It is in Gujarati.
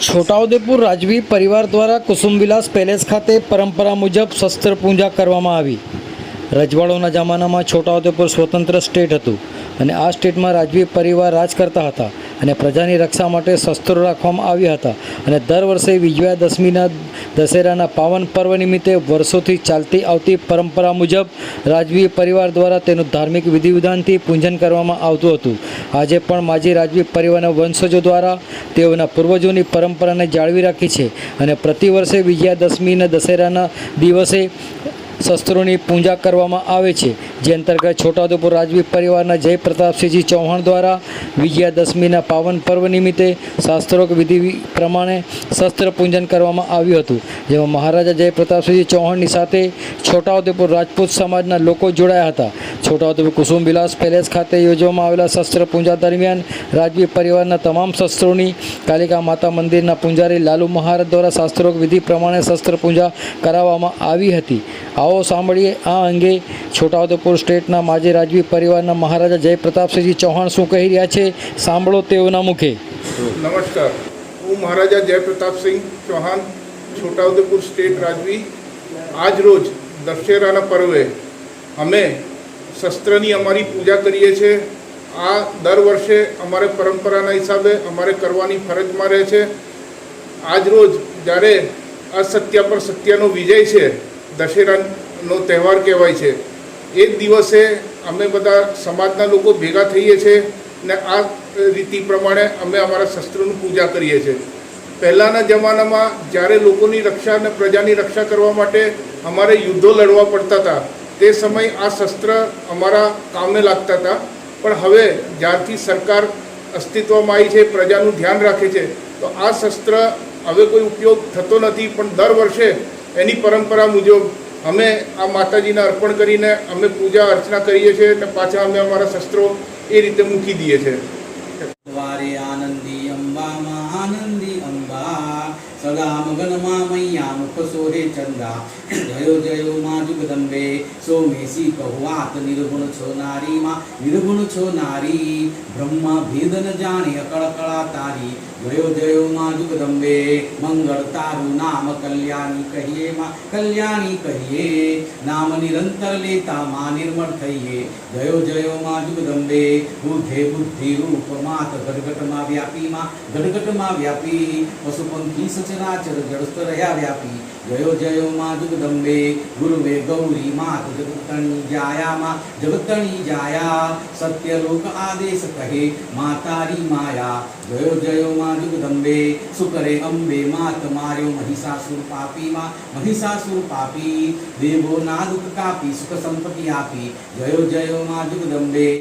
છોટાઉદેપુર રાજવી પરિવાર દ્વારા કુસુમવિલાસ પેલેસ ખાતે પરંપરા મુજબ શસ્ત્ર પૂજા કરવામાં આવી. રજવાડોના જમાનામાં છોટાઉદેપુર સ્વતંત્ર સ્ટેટ હતું અને આ સ્ટેટમાં રાજવી પરિવાર રાજ કરતા હતા અને પ્રજાની રક્ષા માટે શસ્ત્રો રાખવામાં આવ્યા હતા અને દર વર્ષે વિજયા દશમીના દશેરાના પાવન પર્વ નિમિત્તે વર્ષોથી ચાલતી આવતી પરંપરા મુજબ રાજવી પરિવાર દ્વારા તેનું ધાર્મિક વિધિ વિધાનથી પૂજન કરવામાં આવતું હતું. આજે પણ માજી રાજવી પરિવારના વંશજો દ્વારા તેઓના પૂર્વજોની પરંપરાને જાળવી રાખી છે અને પ્રતિ વર્ષે વિજયાદશમીના દશેરાના દિવસે શસ્ત્રોની પૂજા કરવામાં આવે છે. જે અંતર્ગત છોટાઉદેપુર રાજવી પરિવારના જય પ્રતાપસિંહજી ચૌહાણ દ્વારા વિજયાદશમીના પાવન પર્વ નિમિત્તે શાસ્ત્રોક વિધિ પ્રમાણે શસ્ત્ર પૂજન કરવામાં આવ્યું હતું. જેમાં મહારાજા જય પ્રતાપસિંહજી ચૌહાણની સાથે છોટાઉદેપુર રાજપૂત સમાજના લોકો જોડાયા હતા. છોટાઉદેપુર કુસુમ વિલાસ પેલેસ ખાતે યોજવામાં આવેલા શસ્ત્ર પૂજા દરમિયાન રાજવી પરિવારના તમામ શસ્ત્રોની કાલિકા માતા મંદિરના પૂંજારી લાલુ મહારાજ દ્વારા શાસ્ત્રોક વિધિ પ્રમાણે શસ્ત્ર પૂજા કરાવવામાં આવી હતી. આવો સાંભળીએ આ અંગે છોટાઉદેપુર સ્ટેટના માજી રાજવી પરિવારના મહારાજા જય પ્રતાપસિંહજી ચૌહાણ શું કહી રહ્યા છે? સાંભળો તેઓના મુખે. નમસ્કાર. હું મહારાજા જયપ્રતાપસિંહ ચૌહાણ, છોટાઉદેપુર સ્ટેટ રાજવી. આજ રોજ દશેરાના પર્વે અમે શસ્ત્રની અમારી પૂજા કરીએ છીએ. આ દર વર્ષે અમારે પરંપરાના હિસાબે અમારે કરવાની ફરજમાં રહે છે. આજ રોજ જ્યારે અસત્ય પર સત્યનો વિજય છે, દશેરાનો તહેવાર કહેવાય છે. એ જ દિવસે અમે બધા સમાજના લોકો ભેગા થઈએ છીએ ને આ રીતિ પ્રમાણે અમે અમારા શસ્ત્રોની પૂજા કરીએ છીએ. પહેલાંના જમાનામાં જ્યારે લોકોની રક્ષા અને પ્રજાની રક્ષા કરવા માટે અમારે યુદ્ધો લડવા પડતા હતા તે સમય આ શસ્ત્ર અમારા કામને લાગતા હતા. પણ હવે જ્યારથી સરકાર અસ્તિત્વમાં આવી છે, પ્રજાનું ધ્યાન રાખે છે, તો આ શસ્ત્ર હવે કોઈ ઉપયોગ થતો નથી, પણ દર વર્ષે એની પરંપરા મુજબ અમે આ માતાજીને અર્પણ કરીને અમે પૂજા અર્ચના કરીએ છીએ અને પાછા અમે અમારા શસ્ત્રો એ રીતે મૂકી દઈએ છીએ. આનંદી મૈયા મુખ સોહે ચંદા જયો જયો માં જુગદંબે સોમેશી કહુઆત નિર્ગુણ છો નારીમાં નિર્ગુણ છો નારી બ્રહ્મા ભેદન જાણે અકળકળા તારી જયો જયો માં જુગદંબે મંગળ તારું નામ કલ્યાણી કહીએ માં કલ્યાણી કહીએ નામ નિરંતર લેતા માં નિર્મળ થઈએ જયો જયો માં જુગદંબે બુદ્ધે બુદ્ધિ રૂપ માત ગડગટમાં વ્યાપી માં ગડગટમાં વ્યાપી પશુપંખી સચરાચર જડસ્ત રહ્યા વ્યાપી જયો જયો માં જગદંબે ગુરુવે ગૌરી માત જગતણી જાયા માં જગતણી જાયા સત્યલોક આદેશ કહે માતારી માયા જયો જયો માં જગદંબે સુકરે અંબે માત માર્યો મહિષાસુર પાપી માં મહિષાસુર પાપી દેવો નાદુક કાપી સુખ સંપત્તિ આપી જયો જયો માં જગદંબે